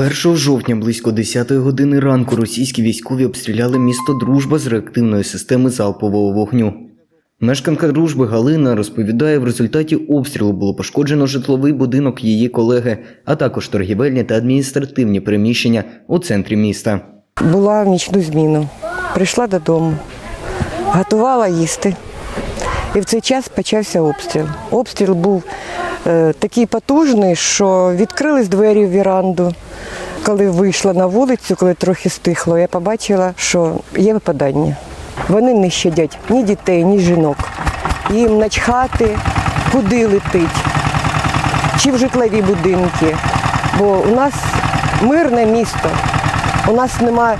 1 жовтня близько 10 години ранку російські військові обстріляли місто Дружба з реактивної системи залпового вогню. Мешканка дружби Галина розповідає, в результаті обстрілу було пошкоджено житловий будинок її колеги, а також торгівельні та адміністративні приміщення у центрі міста. Була в нічну зміну. Прийшла додому, готувала їсти. І в цей час почався обстріл. Обстріл був такий потужний, що відкрились двері в віранду. Коли вийшла на вулицю, коли трохи стихло, я побачила, що є випадання. Вони не щадять ні дітей, ні жінок. Їм начхати, куди летить, чи в житлові будинки. Бо у нас мирне місто. У нас немає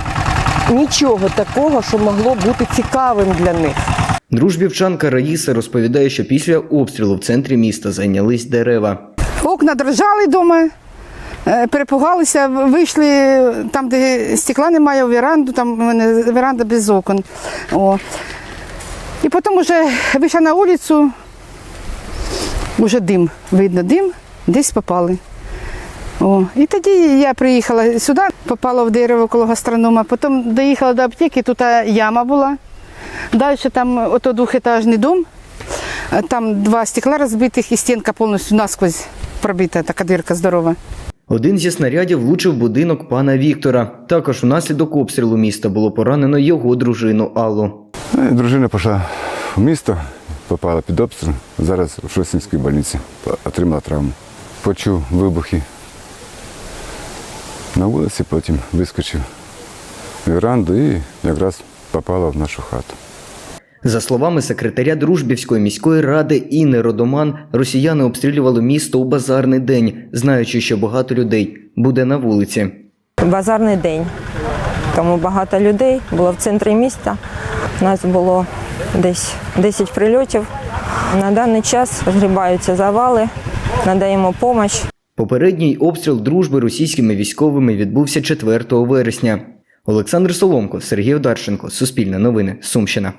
нічого такого, що могло бути цікавим для них. Дружбівчанка Раїса розповідає, що після обстрілу в центрі міста зайнялись дерева. Окна дрожали вдома, е, перепугалися, вийшли там, де стекла немає, у веранду, там у мене веранда без окон. О. І потім вже вийшла на вулицю, вже дим, видно дим, десь попали. О. І тоді я приїхала сюди, попала в дерево коло гастронома, потім доїхала до аптеки, тут яма була. Далі там ото двохетажний дом, Е, там два стекла розбитих і стінка повністю насквозь пробита, така дирка здорова. Один зі снарядів влучив будинок пана Віктора. Також внаслідок обстрілу міста було поранено його дружину Аллу. Ну, Дружина пішла в місто, попала під обстріл. Зараз в Шосінській больниці отримала травму. Почув вибухи на вулиці, потім вискочив в віранду і якраз попала в нашу хату. За словами секретаря Дружбівської міської ради Інни Родоман, росіяни обстрілювали місто у базарний день, знаючи, що багато людей буде на вулиці. базарний день. Тому багато людей було в центрі міста. У нас було десь 10 прильотів. На даний час згрібаються завали, надаємо допомогу. Попередній обстріл дружби російськими військовими відбувся 4 вересня. Олександр Соломко, Сергій Одарченко, Суспільне новини, Сумщина.